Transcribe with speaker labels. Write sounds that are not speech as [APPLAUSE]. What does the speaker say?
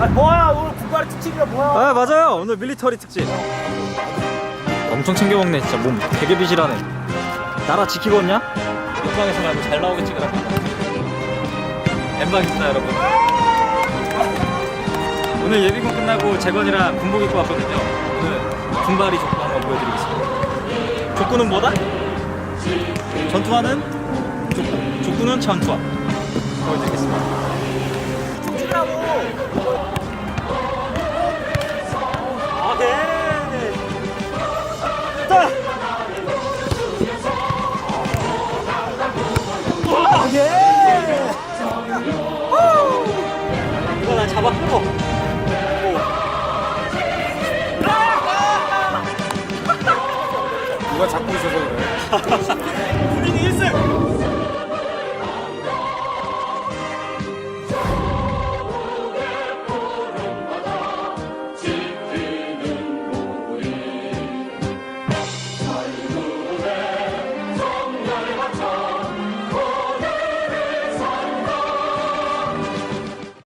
Speaker 1: 아 뭐야 오늘 국가리 특집이야 뭐야.
Speaker 2: 아 맞아요. 오늘 밀리터리 특집. 엄청 챙겨 먹네 진짜. 몸 되게 비실하네. 나라 지키겠냐? 영상에서 말고 잘 나오게 찍으라 엠방 있다 여러분. 오늘 예비군 끝나고 재건이랑 군복 입고 왔거든요. 오늘 군바리 족구 한번 보여드리겠습니다. 족구는 뭐다? 전투하는? 족구. 족구는 전투화 자.
Speaker 1: 예
Speaker 2: 이거 나 잡았고.
Speaker 1: 누가 잡고 있어서 그래 [LAUGHS]
Speaker 2: 우리는 1승.